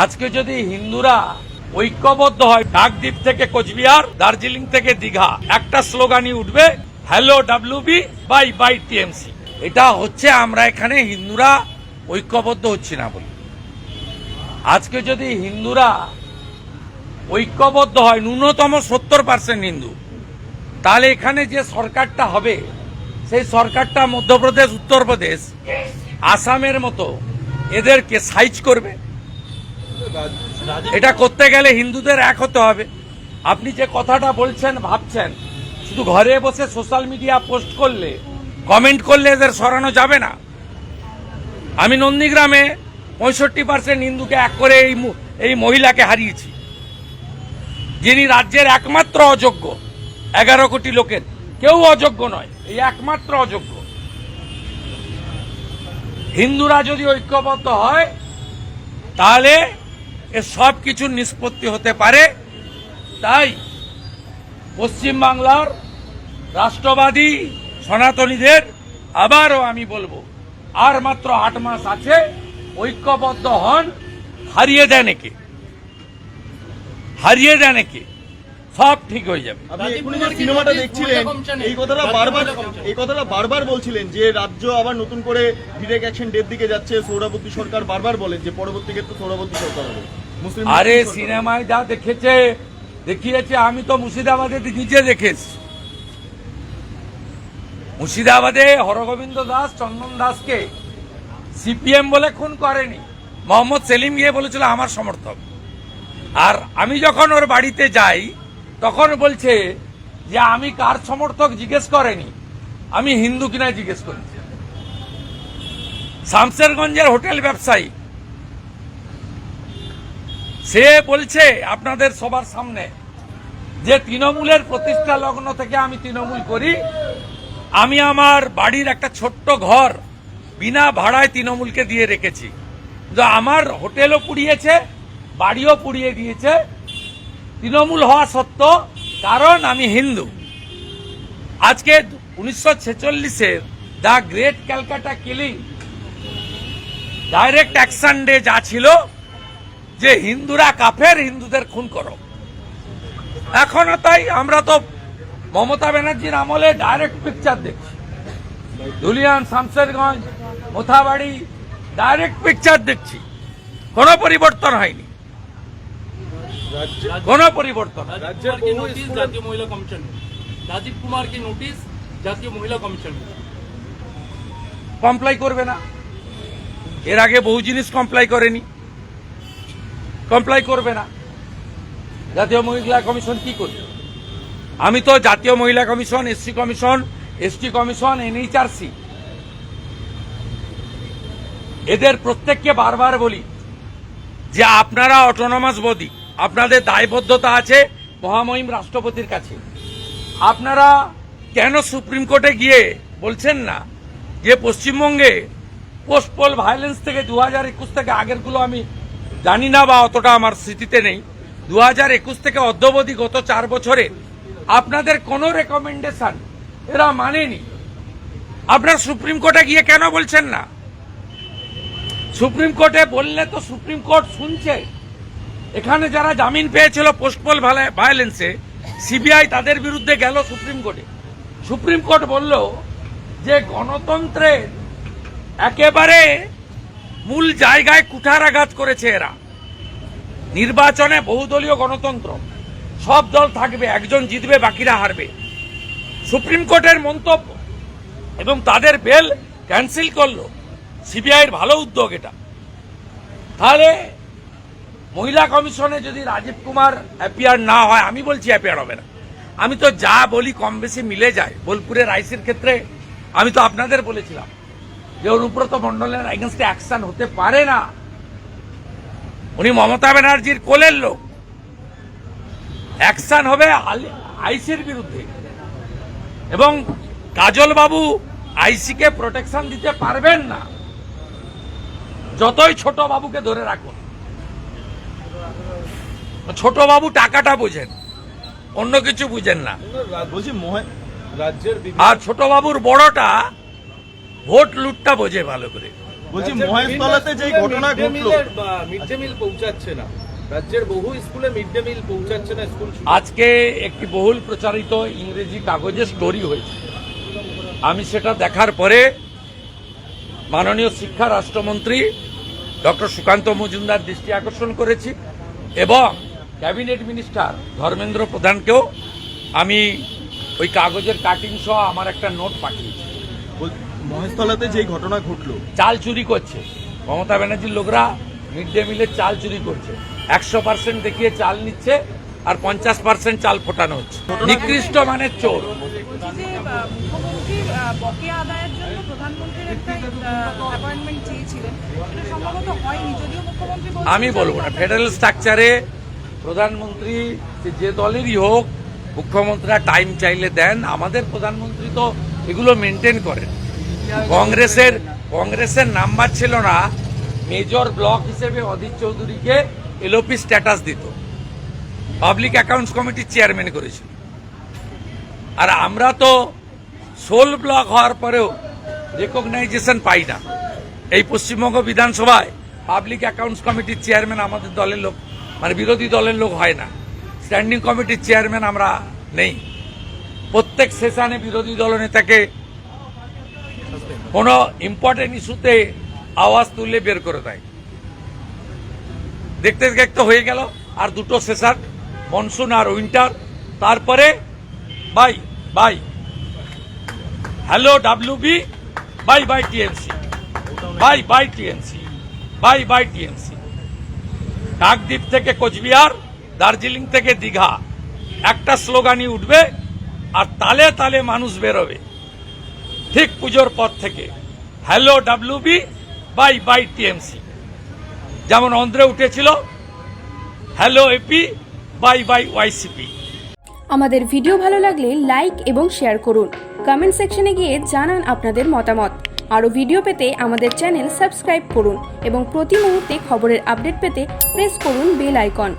আজকে যদি হিন্দুরা ঐক্যবদ্ধ হয় ডাকদ্বীপ থেকে কোচবিহার, দার্জিলিং থেকে দীঘা, একটা স্লোগানই উঠবে hello WB bye bye TMC এটা হচ্ছে আমরা এখানে হিন্দুরা ঐক্যবদ্ধ হচ্ছি না বলি। আজকে যদি হিন্দুরা ঐক্যবদ্ধ হয়, ন্যূনতম সত্তর পার্সেন্ট হিন্দু, তাহলে এখানে যে সরকারটা হবে, সেই সরকারটা মধ্যপ্রদেশ, উত্তরপ্রদেশ, আসামের মতো এদেরকে সাইজ করবে। এটা করতে গেলে হিন্দুদের এক হতে হবে। আপনি যে কথাটা বলছেন, ভাবছেন, শুধু ঘরে বসে সোশ্যাল মিডিয়া পোস্ট করলে, কমেন্ট করলে এদের সরানো যাবে না। আমি নন্দীগ্রামে পঁয়ষট্টি পার্সেন্ট হিন্দুকে এক করে এই এই মহিলাকে হারিয়েছি। যিনি রাজ্যের একমাত্র অযোগ্য, এগারো কোটি লোকের। কেউ অযোগ্য নয়, এই একমাত্র অযোগ্য। হিন্দুরা যদি ঐক্যবদ্ধ হয়, তাহলে এ সব কিছুর নিষ্পত্তি হতে পারে। তাই পশ্চিমবাংলার রাষ্ট্রবাদী সনাতনীদের আবারও আমি বলব আর মাত্র আট মাস আছে ঐক্যবদ্ধ হন হারিয়ে দেন একে। হারিয়ে দেন একে। সব ঠিক হয়ে যাবে। সিনেমাটা দেখছিলেন এই কথাটা বারবার এই কথাটা বারবার বলছিলেন যে রাজ্য আবার নতুন করে ডিরেক্ট অ্যাকশন ডের দিকে যাচ্ছে। সৌরভতী সরকার বারবার বলেন যে পরবর্তী ক্ষেত্রে সৌরভতী সরকার হবে। আরে সিনেমায় যা দেখেছে দেখিয়েছে আমি তো মুর্শিদাবাদে নিজে দেখেছি। মুর্শিদাবাদে হরগোবিন্দ দাস চন্দন দাসকে সিপিএম বলে খুন করেনি। মোহাম্মদ সেলিম গিয়ে বলেছিল আমার সমর্থক। আর আমি যখন ওর বাড়িতে যাই তখন বলছে যে আমি কার সমর্থক? জিজ্ঞেস করেনি। আমি হিন্দু কিনা জিজ্ঞেস করেছি। শামসেরগঞ্জের হোটেল ব্যবসায়ী সে বলছে আপনাদের সবার সামনে যে তৃণমূলের প্রতিষ্ঠা লগ্ন থেকে আমি তৃণমূল করি, আমি আমার বাড়ির একটা ছোট্ট ঘর বিনা ভাড়ায় তৃণমূলকে দিয়ে রেখেছি। আমার হোটেলও পুড়িয়েছে, বাড়িও পুড়িয়ে দিয়েছে। তৃণমূল হওয়া সত্ত্বেও কারণ আমি হিন্দু। আজকে উনিশশো ছেচল্লিশের the great Calcutta killing direct action day যা ছিল যে হিন্দুরা কাফের হিন্দুদের খুন করো। এখনও তাই আমরা তো মমতা ব্যানার্জির আমলে ডাইরেক্ট পিকচার দেখছি। ধুলিয়ান শামসেরগঞ্জ মোথাবাড়ি ডাইরেক্ট পিকচার দেখছি। কোন পরিবর্তন হয়নি। কোন পরিবর্তন জাতীয় মহিলা রাজীব নোটিশ জাতীয় মহিলা কমপ্লাই করবে না। এর আগে বহু জিনিস কমপ্লাই করেনি। কমপ্লাই করবে না। জাতীয় মহিলা কমিশন কি করবে? আমি তো জাতীয় মহিলা commission, SC commission, ST commission, NHRC. এদের প্রত্যেককে বারবার বলি যে আপনারা অটোনমাস বডি আপনাদের দায়বদ্ধতা আছে মহামহিম রাষ্ট্রপতির কাছে। আপনারা কেন সুপ্রিম কোর্টে গিয়ে বলছেন না যে পশ্চিমবঙ্গে পোস্টপোল ভায়োলেন্স থেকে দু একুশ থেকে আগেরগুলো আমি জানি না বা অতটা আমার স্মৃতিতে নেই। দু হাজার একুশ থেকে অদ্যবধি গত চার বছরে আপনাদের কোনো রেকমেন্ডেশন এরা মানেনি। আপনার সুপ্রিম কোর্টে গিয়ে কেন বলছেন না? সুপ্রিম কোর্টে বললে তো সুপ্রিম কোর্ট শুনছে। এখানে যারা জামিন পেয়েছিল পোস্টপল ভায়োলেন্সে সিবিআই তাদের বিরুদ্ধে গেল সুপ্রিম কোর্টে। সুপ্রিম কোর্ট বলল যে গণতন্ত্রের একেবারে মূল জায়গায় কুঠারাঘাত করেছে এরা। নির্বাচনে বহুদলীয় গণতন্ত্র। সব দল থাকবে, একজন জিতবে, বাকিরা হারবে। সুপ্রিম কোর্টের মন্তব্য এবং তাদের বেল ক্যান্সেল করল। সিবিআইয়ের ভালো উদ্যোগ এটা। তাহলে মহিলা কমিশনে যদি রাজীব কুমার অ্যাপিয়ার না হয়, আমি বলছি অ্যাপিয়ার হবে না। আমি তো যা বলি কম বেশি মিলে যায়। বোলপুরের আইসির ক্ষেত্রে আমি তো আপনাদের বলেছিলাম। যে অনুব্রত মন্ডলের এগেনস্টে অ্যাকশন হতে পারে না। উনি মমতা ব্যানার্জির কোলের লোক। অ্যাকশন হবে আইসির বিরুদ্ধে। এবং কাজল বাবু আইসিকে প্রোটেকশন দিতে পারবেন না। যতই ছোট বাবুকে ধরে রাখুন। ছোট বাবু টাকাটা বুঝেন। অন্য কিছু বুঝেন না। বলছি মহে- রাজ্যের আর ছোট বাবুর বড়টা ভোট লুটটা বোঝে ভালো করে। বলছি মহেশতলাতে স্কুলে ঘটনা ঘটলো। মিড ডে মিল পৌঁছাচ্ছে না। রাজ্যের বহু স্কুলে মিড ডে মিল পৌঁছাচ্ছে না স্কুল আজকে একটি বহুল প্রচারিত ইংরেজি কাগজে স্টোরি হয়েছে। আমি সেটা দেখার পরে মাননীয় শিক্ষা রাষ্ট্রমন্ত্রী ডক্টর সুকান্ত মজুমদার দৃষ্টি আকর্ষণ করেছি এবং ক্যাবিনেট মিনিস্টার ধর্মেন্দ্র প্রধানকেও আমি ওই কাগজের কাটিং সহ আমার একটা নোট পাঠিয়েছি। মহেশতলাতে যেই ঘটনা ঘটলো। চাল চুরি করছে। মমতা ব্যানার্জির লোকরা মিড ডে মিলের চাল চুরি করছে। একশো পার্সেন্ট দেখিয়ে চাল নিচ্ছে আর পঞ্চাশ পার্সেন্ট চাল ফোটানো হচ্ছে। নিকৃষ্ট মানের চোর। আমি বলব না। ফেডারেল স্ট্রাকচারে প্রধানমন্ত্রী যে- যে দলেরই হোক মুখ্যমন্ত্রীরা টাইম চাইলে দেন। আমাদের প্রধানমন্ত্রী তো এগুলো মেনটেন করেন। কংগ্রেসের কংগ্রেসের নাম্বার ছিল না, মেজর ব্লক হিসেবে অধীর চৌধুরীকে এলওপি স্ট্যাটাস দিত। পাবলিক অ্যাকাউন্টস কমিটির চেয়ারম্যান করেছিল। আর আমরা তো সোল ব্লক হওয়ার পরেও রেকগনাইজেশন পাই না। এই পশ্চিমবঙ্গ বিধানসভায় পাবলিক অ্যাকাউন্টস কমিটির চেয়ারম্যান আমাদের দলের লোক মানে বিরোধী দলের লোক হয় না। স্ট্যান্ডিং কমিটির চেয়ারম্যান আমরা নেই। প্রত্যেক সেশনে বিরোধী দলনেতাকে কোনো ইম্পর্টেন্ট ইস্যুতে আওয়াজ তুলে বের করে দেয়। দেখতে দেখতে হয়ে গেল, আর দুটো সেশন মনসুন আর উইন্টার তারপরে bye bye hello W B bye bye TMC bye bye TMC bye bye TMC Kakdwip থেকে কোচবিহার, দার্জিলিং থেকে দীঘা। একটা স্লোগানই উঠবে, আর তালে তালে মানুষ বেরোবে। ঠিক পুজোর পর থেকে। Hello W B bye bye TMC যেমন অন্ধ্রে উঠেছিল hello AP bye bye YCP আমাদের ভিডিও ভালো লাগলে লাইক এবং শেয়ার করুন। কমেন্ট সেকশনে গিয়ে জানান আপনাদের মতামত। আরও ভিডিও পেতে আমাদের চ্যানেল সাবস্ক্রাইব করুন এবং প্রতি মুহূর্তে খবরের আপডেট পেতে প্রেস করুন বেল আইকন